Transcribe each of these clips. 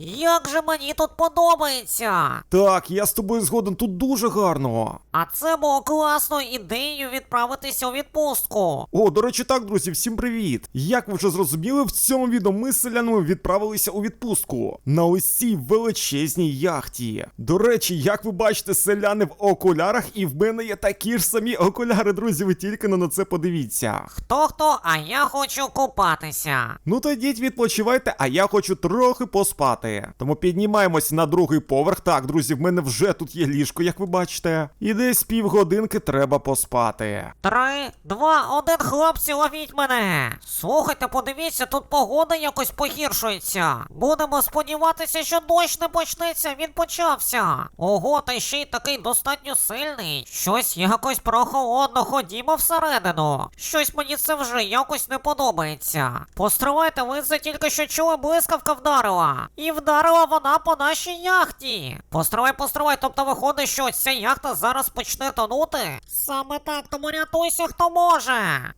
Як же мені тут подобається! Так, я з тобою згоден, тут дуже гарно. А це було класною ідеєю відправитися у відпустку. О, до речі, так, друзі, всім привіт! Як ви вже зрозуміли, в цьому відео ми з селянами відправилися у відпустку на ось цій величезній яхті. До речі, як ви бачите, селяни в окулярах, і в мене є такі ж самі окуляри, друзі, ви тільки на це подивіться. Хто хто, а я хочу купатися. Ну то йдіть відпочивайте, а я хочу трохи поспати. Тому піднімаємось на другий поверх. Так, друзі, в мене вже тут є ліжко, як ви бачите. І десь півгодинки треба поспати. Три, два, один, хлопці, ловіть мене. Слухайте, подивіться, тут погода якось погіршується. Будемо сподіватися, що дощ не почнеться, він почався. Ого, та ще й такий достатньо сильний. Щось якось прохолодно, ходімо всередину. Щось мені це вже якось не подобається. Постривайте, ви це тільки що чули, блискавка вдарила. І вдарила вона по нашій яхті. Постривай, постривай, тобто виходить, що ця яхта зараз почне тонути. Саме так, тому рятуйся, хто може.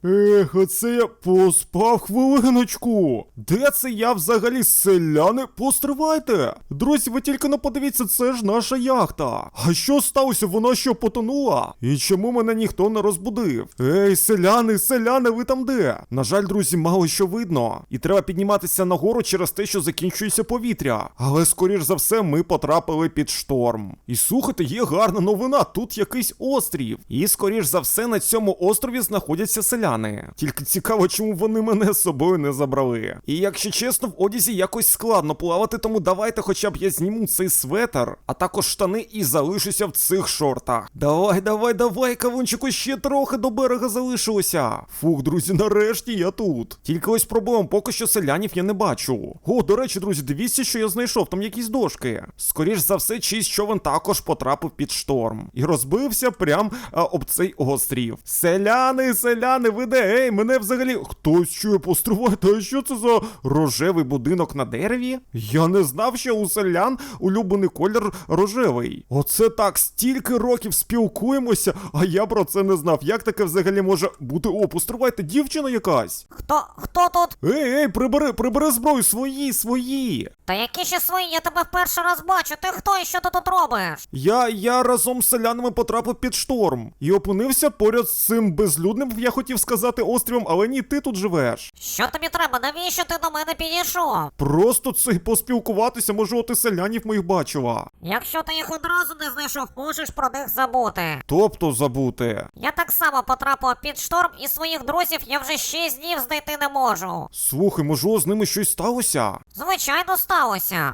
Ех, оце я поспав хвилиночку. Де це я взагалі селяни? Постривайте. Друзі, ви тільки не подивіться, це ж наша яхта. А що сталося? Вона що потонула? І чому мене ніхто не розбудив? Ей, селяни, селяни, ви там де? На жаль, друзі, мало що видно. І треба підніматися нагору через те, що закінчується повітря. Але скоріш за все, ми потрапили під шторм. І слухайте, є гарна новина. Тут якийсь острів. І скоріш за все на цьому острові знаходяться селяни. Тільки цікаво, чому вони мене з собою не забрали. І якщо чесно, в одязі якось складно плавати, тому давайте хоча б я зніму цей светр, а також штани і залишуся в цих шортах. Давай, давай, давай, кавунчику, ще трохи до берега залишилося. Фух, друзі, нарешті я тут. Тільки ось проблем, поки що селянів я не бачу. О, до речі, друзі, дивіться, що я знайшов, там якісь дошки. Скоріш за все, чийсь човен також потрапив під шторм і розбився прям а, об цей острів. Селяни, селяни, ви де? Ей, мене взагалі. Хтось чує постривайте, а що це за рожевий будинок на дереві? Я не знав, що у селян улюблений колір рожевий. Оце так, стільки років спілкуємося, а я про це не знав. Як таке взагалі може бути? О, постривайте, дівчина якась. Хто хто тут? Ей, ей, прибери, прибери зброю, свої, свої. Та які ще свої, я тебе в перший раз бачу. Ти хто і що ти тут робиш? Я, я разом з селянами потрапив під шторм і опинився поряд з цим безлюдним, я хотів сказати, островом, але ні, ти тут живеш. Що тобі треба? Навіщо ти до мене підійшов? Просто це поспілкуватися, може, от і селянів моїх бачила. Якщо ти їх одразу не знайшов, можеш про них забути. Тобто забути. Я так само потрапив під шторм і своїх друзів я вже 6 днів знайти не можу. Слухай, можливо, з ними щось сталося. Звичайно, сталося.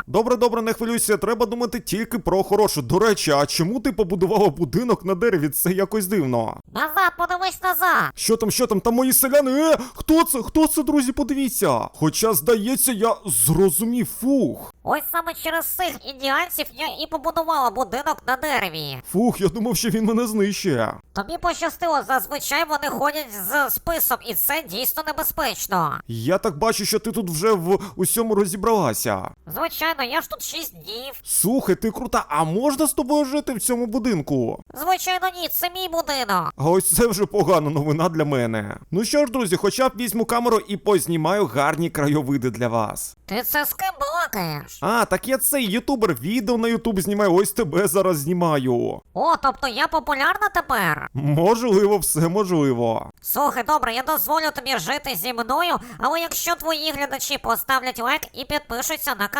Добре, добре, не хвилюйся, треба думати тільки про хороше. До речі, а чому ти побудувала будинок на дереві? Це якось дивно. Назад, подивись назад. Що там, що там, там мої селяни? Е, хто це? Хто це, друзі? Подивіться. Хоча, здається, я зрозумів фух. Ось саме через цих індіанців я і побудувала будинок на дереві. Фух, я думав, що він мене знищує. Тобі пощастило, зазвичай вони ходять з списом, і це дійсно небезпечно. Я так бачу, що ти тут вже в усьому розібралася. Звичайно, я ж тут 6 днів. Слухай, ти крута, а можна з тобою жити в цьому будинку? Звичайно, ні, це мій будинок. А ось це вже погана новина для мене. Ну що ж, друзі, хоча б візьму камеру і познімаю гарні краєвиди для вас. Ти це з ким балакаєш? А, так я цей ютубер, відео на ютуб знімаю, ось тебе зараз знімаю. О, тобто я популярна тепер? Можливо, все можливо. Слухай, добре, я дозволю тобі жити зі мною, але якщо твої глядачі поставлять лайк і підпишуться на канал.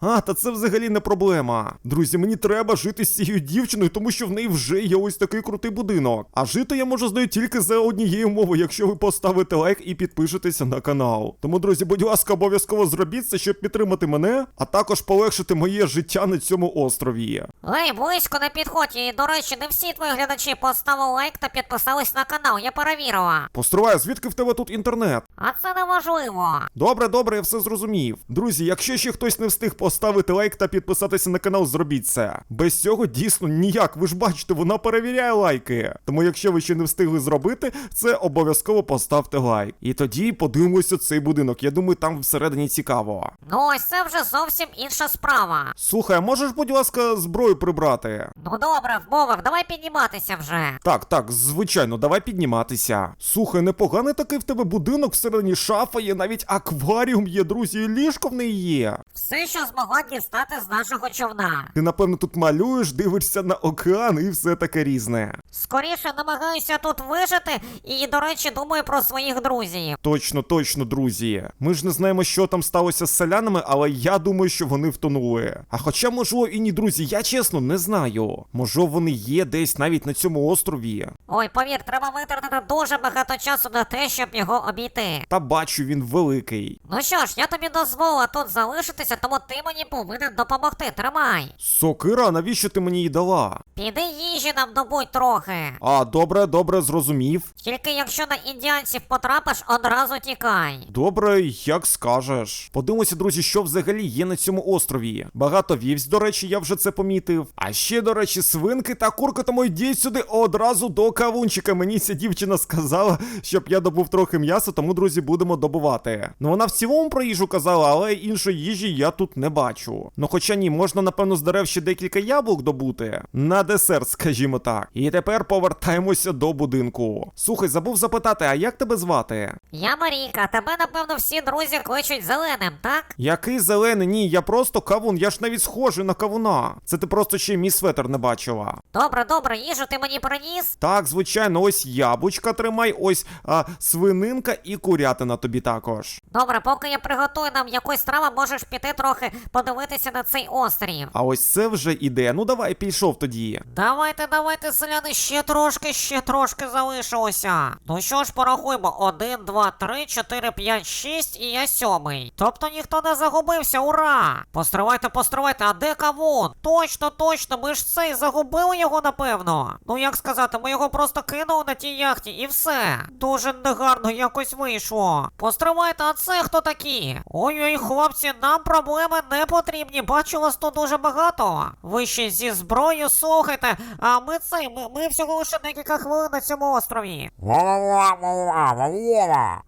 А, та це взагалі не проблема. Друзі, мені треба жити з цією дівчиною, тому що в неї вже є ось такий крутий будинок. А жити я можу з нею тільки за однієї умови, якщо ви поставите лайк і підпишетеся на канал. Тому, друзі, будь ласка, обов'язково зробіть це, щоб підтримати мене, а також полегшити моє життя на цьому острові. Ей, близько не підходь, і до речі, не всі твої глядачі поставили лайк та підписались на канал, я перевірила. Постривай, звідки в тебе тут інтернет? А це неважливо. Добре, добре, я все зрозумів. Друзі, якщо ще хтось не встиг поставити лайк та підписатися на канал, зробіть це. Без цього дійсно ніяк. Ви ж бачите, вона перевіряє лайки. Тому, якщо ви ще не встигли зробити, це обов'язково поставте лайк. І тоді подивимося цей будинок. Я думаю, там всередині цікаво. Ну ось це вже зовсім інша справа. Слухай, а можеш, будь ласка, зброю прибрати? Ну добре, вмовив, давай підніматися вже. Так, так, звичайно, давай підніматися. Слухай, непоганий такий в тебе будинок всередині шафа є, навіть акваріум є, друзі, і ліжко в неї є. Все що змогла дістати з нашого човна. Ти, напевно, тут малюєш, дивишся на океан і все таке різне. Скоріше намагаюся тут вижити і, до речі, думаю про своїх друзів. Точно, точно, друзі. Ми ж не знаємо, що там сталося з селянами, але я думаю, що вони втонули. А хоча, можливо, і ні, друзі, я чесно не знаю. Можливо, вони є десь навіть на цьому острові. Ой, повір, треба витратити дуже багато часу на те, щоб його обійти. Та бачу, він великий. Ну що ж, я тобі дозволила тут залишитися, тому ти мені повинен допомогти. Тримай. Сокира, навіщо ти мені її дала? Піди їжі нам добудь трохи. А, добре, добре, зрозумів. Тільки якщо на індіанців потрапиш, одразу тікай. Добре, як скажеш. Подивимося, друзі, що взагалі є на цьому острові. Багато вівць, до речі, я вже це помітив. А ще, до речі, свинки та курка, тому йдіть сюди одразу до кавунчика. Мені ця дівчина сказала, щоб я добув трохи м'яса, тому, друзі, будемо добувати. Ну вона в цілому про їжу казала, але іншої їжі я тут не бачу. Ну хоча ні, можна, напевно, з дерев ще декілька яблук добути. На десерт, скажімо так. І тепер повертаємося до будинку. Слухай, забув запитати, а як тебе звати? Я Марійка, тебе напевно всі друзі кличуть зеленим, так? Який зелений? Ні, я просто кавун, я ж навіть схожий на кавуна. Це ти просто ще мій светер не бачила. Добре, добре, їжу ти мені приніс. Так, звичайно, ось яблучка тримай, ось а, свининка і курятина тобі також. Добре, поки я приготую нам якусь страву, можеш піти трохи подивитися на цей острів. А ось це вже іде. Ну давай, пішов тоді. Давайте, давайте, селяни, ще трошки, ще трошки залишилося. Ну що ж, порахуємо. Один, два, три, чотири, п'ять, шість і я сьомий. Тобто ніхто не загубився, ура! Постривайте, постривайте, а де кавун? Точно, точно, ми ж цей загубили його, напевно. Ну як сказати, ми його просто кинули на тій яхті і все. Дуже негарно якось вийшло. Постривайте, а це хто такі? Ой-ой, хлопці, нам проблеми не потрібні. Бачу вас тут дуже багато. Ви ще зі зброєю слухайте. А ми цей, ми, ми всього лише декілька хвилин на цьому острові.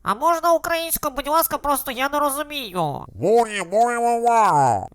А можна українською, будь ласка, просто я не розумію.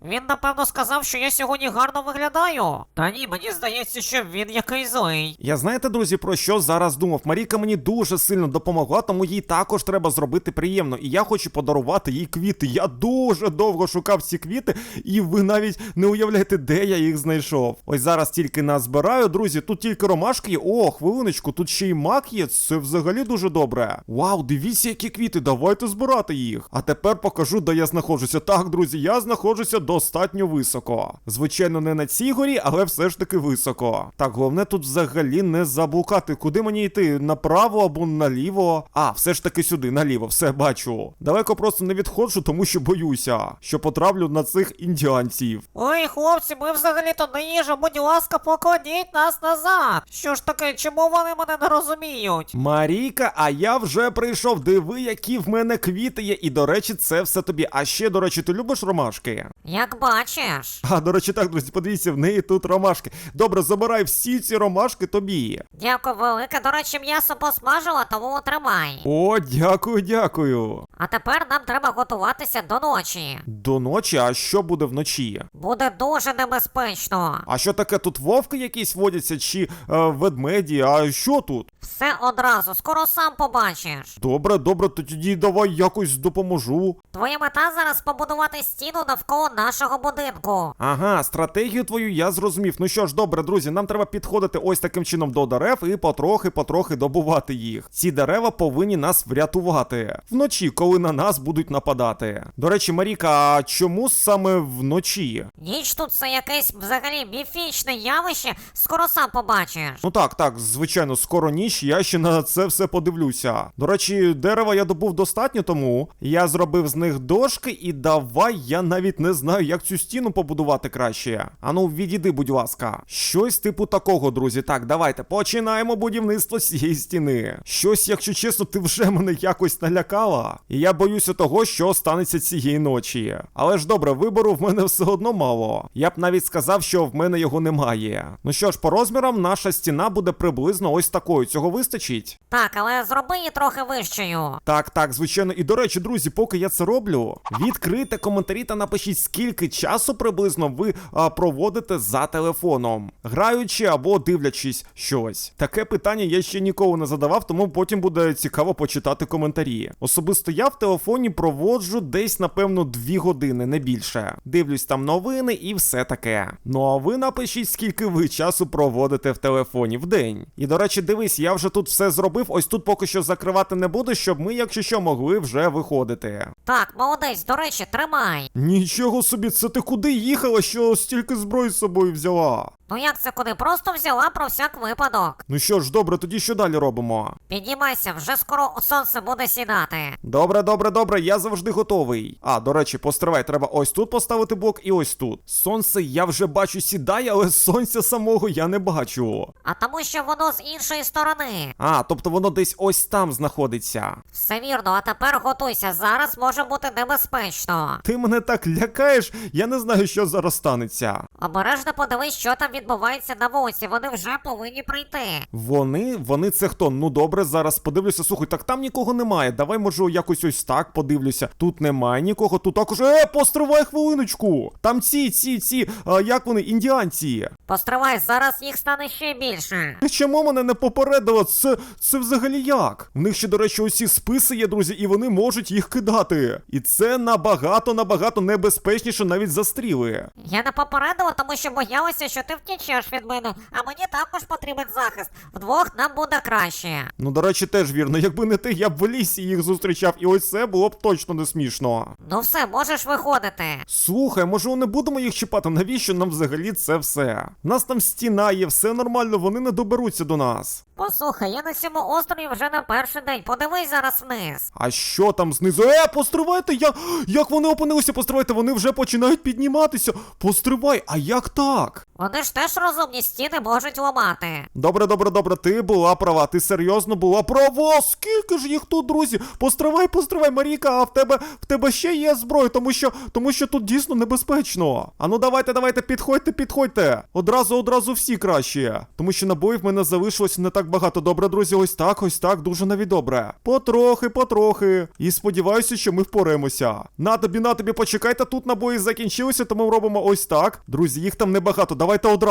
Він напевно сказав, що я сьогодні гарно виглядаю. Та ні, мені здається, що він якийсь злий. Я знаєте, друзі, про що зараз думав? Маріка мені дуже сильно допомогла, тому їй також треба зробити приємно. І я хочу подарувати їй квіти. Я дуже довго шукав ці квіти, і ви навіть не уявляєте, де я їх знайшов. Ось зараз тільки назбираю, друзі. Тут тільки ромашки є. О, хвилиночку, тут ще й мак є. Це взагалі дуже добре. Вау, дивіться, які квіти, давайте збирати їх. А тепер покажу, де я знаходжуся. Так, друзі, я знаходжуся достатньо високо. Звичайно, не на цій горі, але все ж таки високо. Так, головне тут взагалі не заблукати. Куди мені йти? Направо або наліво? А, все ж таки сюди, наліво, все бачу. Далеко просто не відходжу, тому що боюся, що потраплю на цих індіанців. Ой, хлопці, ми взагалі-то не їжа, будь ласка, покладіть нас назад. Що ж таке, чому вони мене не розуміють? Марійка, а я вже прийшов. Диви, які в мене квіти є. І до речі, це все тобі. А ще, до речі, ти любиш ромашки? Як бачиш. А, до речі, так, друзі, подивіться, в неї тут ромашки. Добре, забирай всі ці ромашки тобі. Дякую велике, до речі, м'ясо посмажила, тому тримай. О, дякую, дякую. А тепер нам треба готуватися до ночі. До ночі, а що буде вночі? Буде дуже небезпечно. А що таке тут вовки якісь водяться, чи е, ведмеді? А що тут? Все одразу, скоро сам побачиш. Добре, добре, то тоді давай якось допоможу. Твоя мета зараз побудувати стіну навколо нашого будинку. Ага, стратегію твою я зрозумів. Ну що ж, добре, друзі, нам треба підходити ось таким чином до дерев і потрохи-потрохи добувати їх. Ці дерева повинні нас врятувати вночі, коли на нас будуть нападати. До речі, Маріка, а чому саме вночі? Ніч тут це якесь взагалі міфічне явище, скоро сам побачиш. Ну так, так, звичайно, скоро ніч, я ще на це все подивлюся. До речі, дерева я добув достатньо, тому я зробив з них дошки, і давай я навіть не знаю, як цю стіну побудувати краще. Ану, відійди, будь ласка. Щось типу такого, друзі. Так, давайте починаємо будівництво цієї стіни. Щось, якщо чесно, ти вже мене якось налякала. І я боюся того, що станеться цієї ночі. Але ж добре, вибору в мене все одно мало. Я б навіть сказав, що в мене його немає. Ну що ж, по розмірам наша стіна буде приблизно ось такою. Цього вистачить? Так, але зроби її трохи вищою. Так, так, звичайно. І до речі, друзі, поки я це роблю, відкрийте коментарі та напишіть, скільки часу приблизно ви а, проводите за телефоном, граючи або дивлячись щось. Таке питання я ще ніколи не задавав, тому потім буде цікаво почитати коментарі. Особисто я в телефоні проводжу десь, напевно, дві години, не більше. Дивлюсь там новини і все таке. Ну а ви напишіть, скільки ви часу проводите в телефоні в день. І до речі, дивись, я вже тут все зробив. Ось тут поки що закривати не буду, щоб ми, якщо що, могли вже виходити. Так, молодець, до речі, тримай. Нічого собі, це ти куди їхала, що стільки зброї з собою взяла? Ну як це куди? Просто взяла про всяк випадок. Ну що ж, добре, тоді що далі робимо? Піднімайся, вже скоро сонце буде сідати. Добре, добре, добре, я завжди готовий. А, до речі, постривай, треба ось тут поставити блок і ось тут. Сонце я вже бачу сідає, але сонця самого я не бачу. А тому що воно з іншої сторони. А, тобто воно десь ось там знаходиться. Все вірно, а тепер готуйся, зараз може бути небезпечно. Ти мене так лякаєш, я не знаю, що зараз станеться. Обережно подивись, що там відбувається на вулиці, вони вже повинні прийти. Вони, вони це хто? Ну добре, зараз подивлюся. Слухай, так там нікого немає. Давай, може, якось ось так подивлюся. Тут немає нікого, тут також. Е, постривай хвилиночку! Там ці, ці, ці, а, як вони, індіанці. Постривай, зараз їх стане ще більше. Чому мене не попередило? Це, це взагалі як? В них ще, до речі, усі списи є, друзі, і вони можуть їх кидати. І це набагато, набагато небезпечніше навіть за стріли. Я не попередила, тому що боялася, що ти втічеш від мене, а мені також потрібен захист. Вдвох нам буде краще. Ну, до речі, теж вірно, якби не ти, я б в лісі їх зустрічав, і ось це було б точно не смішно. Ну все, можеш виходити. Слухай, може не будемо їх чіпати? Навіщо нам взагалі це все? Нас там стіна є, все нормально, вони не доберуться до нас. Послухай, я на цьому острові вже на перший день. Подивись зараз вниз. А що там знизу? Е, постривайте, я... як вони опинилися, постривайте, вони вже починають підніматися. Постривай, а як так? Вони ж теж розумні стіни можуть ламати. Добре, добре, добре, ти була права, ти серйозно була права. Скільки ж їх тут, друзі? Постривай, постривай, Маріка, а в тебе в тебе ще є зброя, тому що тому що тут дійсно небезпечно. А ну давайте, давайте, підходьте, підходьте. Одразу, одразу всі краще. Тому що набоїв мене залишилось не так багато. Добре, друзі, ось так, ось так, дуже навіть добре. Потрохи, потрохи. І сподіваюся, що ми впораємося. На тобі, на тобі, почекайте, тут набої закінчилися, тому робимо ось так. Друзі, їх там небагато. Давайте одразу.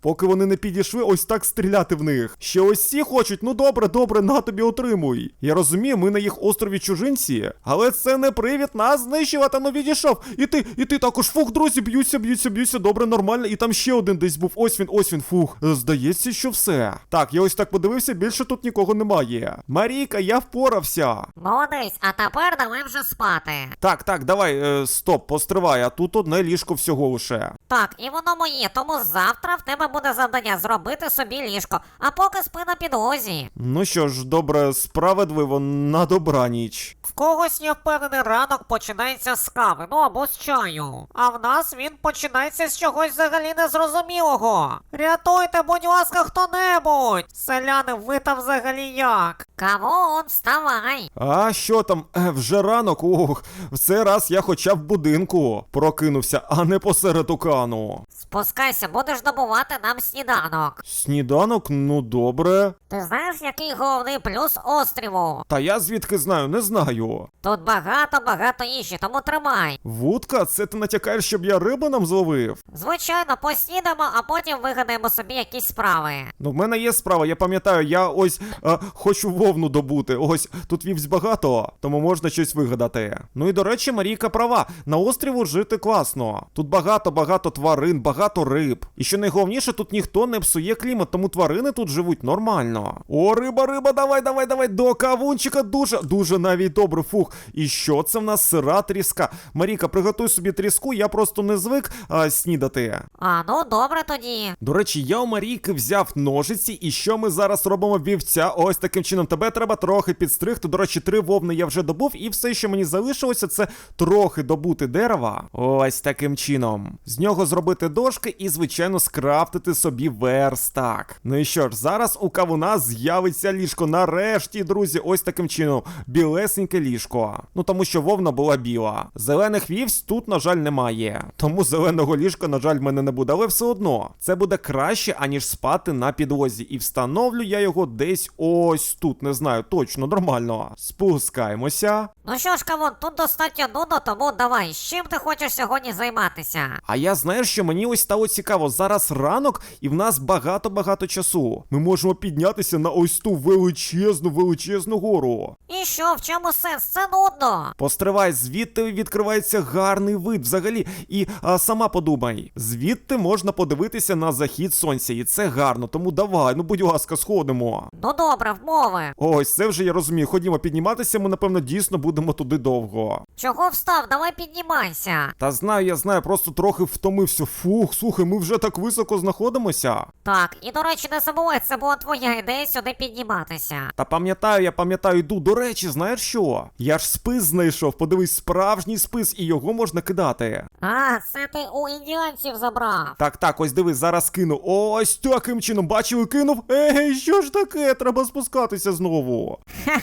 Поки вони не підійшли, ось так стріляти в них. Ще ось ці хочуть. Ну добре, добре, на тобі отримуй. Я розумію, ми на їх острові чужинці, але це не привід нас знищувати. Ну відійшов. І ти, і ти також. Фух, друзі, б'ються, б'ються, б'ються. Добре, нормально. І там ще один десь був. Ось він, ось він. Фух. Е, Здається, що все. Так, я ось так подивився, більше тут нікого немає. Марійка, я впорався. Молодець, а тепер давай вже спати. Так, так, давай, е, стоп, постривай, а тут одне ліжко всього лише. Так, і воно моє, тому завтра в тебе буде завдання зробити собі ліжко, а поки спи на підлозі. Ну що ж, добре, справедливо, на добраніч. В когось, я впевнений, ранок починається з кави, ну або з чаю. А в нас він починається з чогось взагалі незрозумілого. Рятуйте, будь ласка, хто-небудь! Селяни, ви там взагалі як? Кавун, вставай! А що там? Е, вже ранок. Ох, в цей раз я хоча б в будинку прокинувся, а не посеред окану. Спускайся, будеш добувати нам сніданок. Сніданок, ну добре. Ти знаєш, який головний плюс остріву? Та я звідки знаю, не знаю. Тут багато-багато їжі, тому тримай. Вудка, це ти натякаєш, щоб я риби нам зловив? Звичайно, поснідаємо, а потім вигадаємо собі якісь справи. Ну, в мене є справа, я пам'ятаю, я ось е, хочу вовну добути. Ось тут вівць багато, тому можна щось вигадати. Ну і до речі, Марійка права. На острову жити класно. Тут багато-багато тварин, багато риб. І що найголовніше, тут ніхто не псує клімат, тому тварини тут живуть нормально. О, риба, риба, давай, давай, давай, до кавунчика дуже, дуже навіть добре. Фух. І що це в нас сира тріска? Маріка, приготуй собі тріску, я просто не звик а, снідати. А ну добре тоді. До речі, я у Марійки взяв ножиці, і що ми зараз робимо вівця? Ось таким чином тебе тебе треба трохи підстригти. До речі, три вовни я вже добув, і все, що мені залишилося, це трохи добути дерева. Ось таким чином. З нього зробити дошки і, звичайно, скрафтити собі верстак. Ну і що ж, зараз у кавуна з'явиться ліжко. Нарешті, друзі, ось таким чином. Білесеньке ліжко. Ну тому що вовна була біла. Зелених вівсь тут, на жаль, немає. Тому зеленого ліжка, на жаль, в мене не буде. Але все одно, це буде краще, аніж спати на підлозі. І встановлю я його десь ось тут. Не знаю, точно, нормально. Спускаємося. Ну що ж, Кавун, тут достатньо нудно, тому давай, з чим ти хочеш сьогодні займатися? А я знаю, що мені ось стало цікаво. Зараз ранок, і в нас багато-багато часу. Ми можемо піднятися на ось ту величезну, величезну гору. І що, в чому сенс? Це нудно. Постривай, звідти відкривається гарний вид взагалі. І а, сама подумай, звідти можна подивитися на захід сонця, і це гарно. Тому давай, ну будь ласка, сходимо. Ну добре, вмови. Ось це вже я розумію. Ходімо підніматися. Ми напевно дійсно будемо туди довго. Чого встав? Давай піднімайся. Та знаю, я знаю, просто трохи втомився. Фух, слухай, ми вже так високо знаходимося. Так, і до речі, не забувай, це була твоя ідея сюди підніматися. Та пам'ятаю, я пам'ятаю, йду. До речі, знаєш що? Я ж спис знайшов, подивись, справжній спис, і його можна кидати. А, це ти у індіанців забрав. Так, так, ось дивись, зараз кину. Ось таким чином, бачили, кинув. Ей, що ж таке? Треба спускатися знову.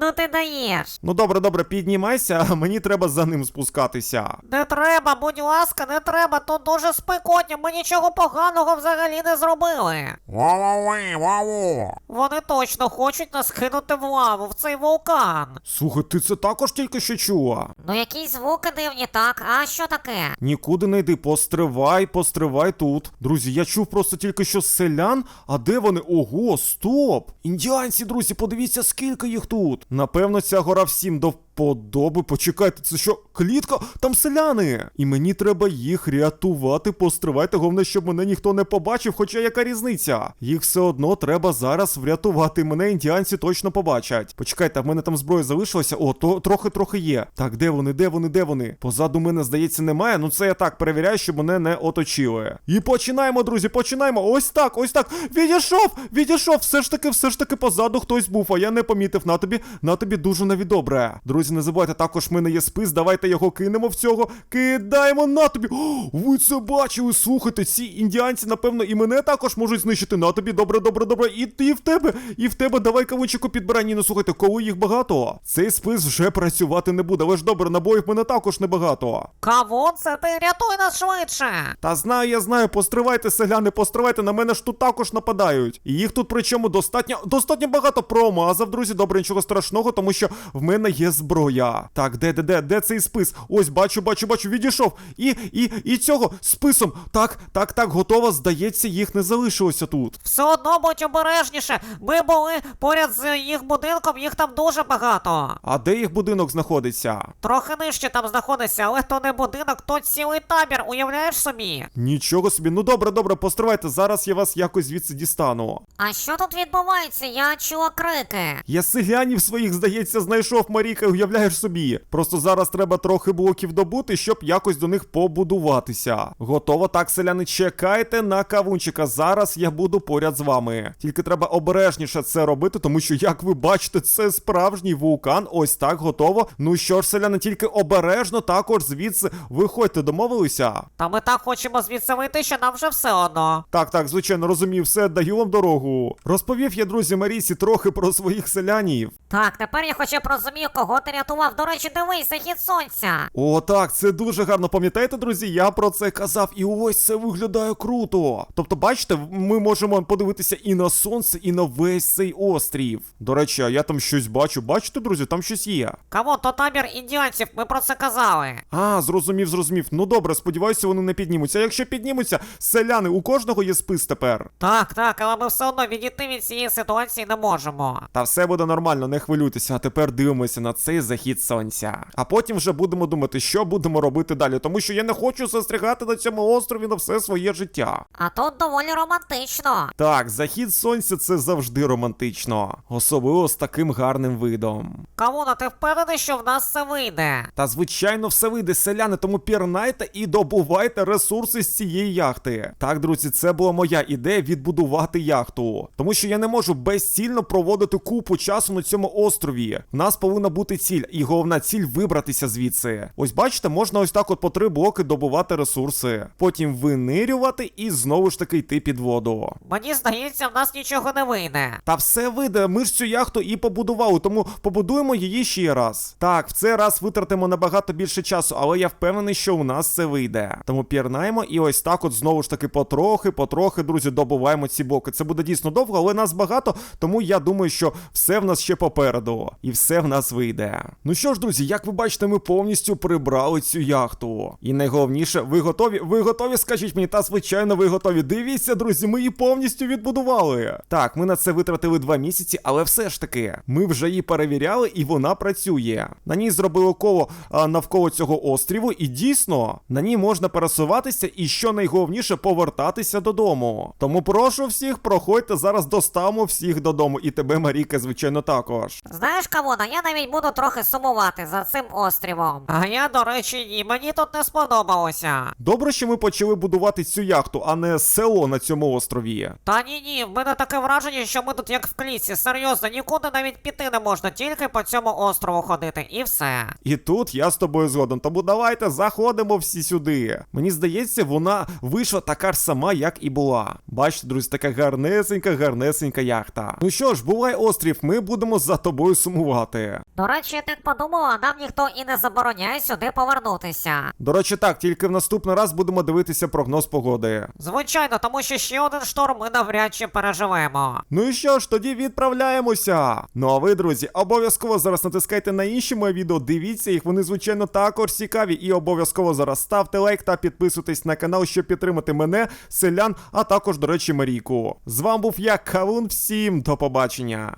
Ну ти даєш. Ну добре, добре, піднімайся, а мені треба за ним спускатися. Не треба, будь ласка, не треба, тут дуже спекотно, ми нічого поганого взагалі не зробили. Вау-вау-вау, вау. Вони точно хочуть нас кинути в лаву, в цей вулкан. Слухай, ти це також тільки що чула. Ну якісь звуки дивні, так? А що таке? Нікуди не йди, постривай, постривай тут. Друзі, я чув просто тільки що селян, а де вони? Ого, стоп! Індіанці, друзі, подивіться, скільки їх тут. Напевно, ця гора всім до вподоби. Почекайте, це що, клітка? Там селяни! І мені треба їх рятувати. Постривайте, головне, щоб мене ніхто не побачив, хоча яка різниця? Їх все одно треба зараз врятувати. Мене індіанці точно побачать. Почекайте, в мене там зброя залишилася. О, то трохи-трохи є. Так, де вони, де вони, де вони? Позаду мене, здається, немає. Ну це я так перевіряю, щоб мене не оточили. І починаємо, друзі, починаємо. Ось так, ось так. Відійшов, відійшов. Все ж таки, все ж таки позаду хтось був, а я не помітив. На тобі, на тобі дуже навіть. Друзі, не забувайте, також в мене є спис. Давайте його кинемо в цього. Кидаємо на тобі. О, ви це бачили? Слухайте, ці індіанці, напевно, і мене також можуть знищити. На тобі, добре, добре, добре. І ти в тебе, і в тебе давай кавунчику підбирай. Ні, ну слухайте, коли їх багато, цей спис вже працювати не буде. Але ж добре, набоїв мене також небагато. Кавун, це ти рятуй нас швидше. Та знаю, я знаю, постривайте, селяни, постривайте, на мене ж тут також нападають. І їх тут причому достатньо достатньо багато промазав, друзі. Добре, нічого страшного, тому що в мене є зброя. Так, де, де, де, де цей спис? Ось, бачу, бачу, бачу, відійшов. І, і, і цього списом. Так, так, так, готово. Здається, їх не залишилося тут. Все одно будь обережніше. Ми були поряд з їх будинком, їх там дуже багато. А де їх будинок знаходиться? Трохи нижче там знаходиться, але то не будинок, то цілий табір, уявляєш собі? Нічого собі. Ну добре, добре, постривайте. Зараз я вас якось звідси дістану. А що тут відбувається? Я чула крики. Я селянів своїх, здається, знайшов Маріка, уявляєш собі. Просто зараз треба трохи блоків добути, щоб якось до них побудуватися. Готово так, селяни, чекайте на кавунчика. Зараз я буду поряд з вами. Тільки треба обережніше це робити, тому що, як ви бачите, це справжній вулкан. Ось так готово. Ну що ж, селяни, тільки обережно також звідси виходьте, домовилися. Та ми так хочемо звідси вийти, що нам вже все одно. Так, так, звичайно, розумію, все, даю вам дорогу. Розповів я, друзі, Марісі трохи про своїх селянів. Так, тепер я хоча б розумію, кого ти рятував. До речі, дивись, захід сонця. О, так, це дуже гарно. Пам'ятаєте, друзі? Я про це казав, і ось це виглядає круто. Тобто, бачите, ми можемо подивитися і на сонце, і на весь цей острів. До речі, а я там щось бачу. Бачите, друзі, там щось є. Кому то табір індіанців, ми про це казали. А, зрозумів, зрозумів. Ну добре, сподіваюся, вони не піднімуться. А якщо піднімуться, селяни, у кожного є спис тепер. Так, так, але ми все одно відійти від цієї ситуації не можемо. Та все буде нормально, не хвилюйтеся. А тепер дивимося на цей захід сонця. А потім вже будемо думати, що будемо робити далі, тому що я не хочу застрягати на цьому острові на все своє життя. А тут доволі романтично. Так, захід сонця це завжди романтично, особливо з таким гарним видом. Кавуна, ти впевнений, що в нас це вийде? Та звичайно, все вийде, селяни, тому пірнайте і добувайте ресурси з цієї яхти. Так, друзі, це була моя ідея відбудувати яхту. Тому що я не можу безцільно проводити купу часу на цьому острові. В нас повинна бути ціль, і головна ціль вибратися звідси. Ось бачите, можна ось так от по три блоки добувати ресурси, потім винирювати і знову ж таки йти під воду. Мені здається, в нас нічого не вийде. Та все вийде, ми ж цю яхту і побудували, тому побудуємо її ще раз. Так, в цей раз витратимо набагато більше часу, але я впевнений, що у нас це вийде. Тому пірнаємо і ось так, от знову ж таки, потрохи, потрохи, друзі, добуваємо ці блоки. Це буде дійсно довго, але нас багато, тому я думаю, що все в нас ще попереду, і все в нас вийде. Ну що ж, друзі, як ви бачите, ми повністю прибрали цю яхту. І найголовніше, ви готові? Ви готові? Скажіть мені, та звичайно, ви готові. Дивіться, друзі, ми її повністю відбудували. Так, ми на це витратили два місяці, але все ж таки, ми вже її перевіряли, і вона працює. На ній зробили коло а, навколо цього остріву, і дійсно на ній можна пересуватися і що найголовніше повертатися додому. Тому прошу всіх, проходьте зараз доставимо всіх додому, і тебе, Маріка, звичайно, також. Знаєш, Кавуна, я навіть буду трохи сумувати за цим островом. А я, до речі, ні, мені тут не сподобалося. Добре, що ми почали будувати цю яхту, а не село на цьому острові. Та ні, ні, в мене таке враження, що ми тут як в клітці, серйозно, нікуди навіть піти не можна, тільки по цьому острову ходити, і все. І тут я з тобою згоден. Тому давайте заходимо всі сюди. Мені здається, вона вийшла така ж сама, як і була. Бачите, друзі, така гарнесенька, гарнесенька яхта. Ну що ж, бувай острів, ми будемо за тобою сумувати. До речі, я так подумала, нам ніхто і не забороняє сюди повернутися. До речі, так, тільки в наступний раз будемо дивитися прогноз погоди. Звичайно, тому що ще один шторм ми навряд чи переживемо. Ну і що ж, тоді відправляємося. Ну а ви, друзі, обов'язково зараз натискайте на інші мої відео, дивіться їх, вони звичайно також цікаві. І обов'язково зараз ставте лайк та підписуйтесь на канал, щоб підтримати мене, селян, а також, до речі, Марійку. З вами був я, Кавун. Всім до побачення.